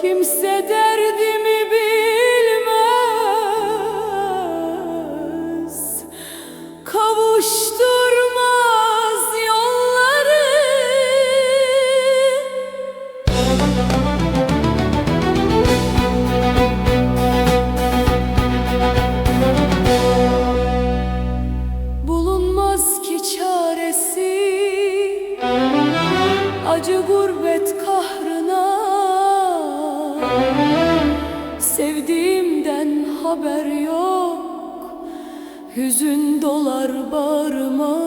Kimse derdimi bilmez. Kavuşturmaz yolları. Bulunmaz ki çaresi. Acı Sevdiğimden haber yok. Hüzün dolar bağrıma.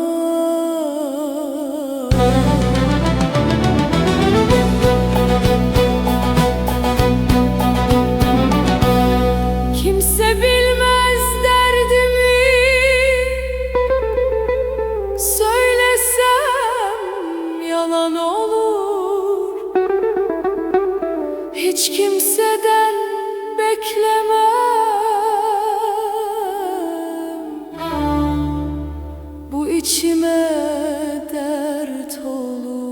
Kimse bilmez derdimi. Söylesem yalan olur. Hiç kimseden beklemem. Bu içime dert olur.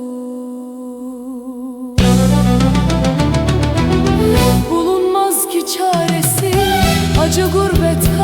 Bulunmaz ki çaresi Acı gurbet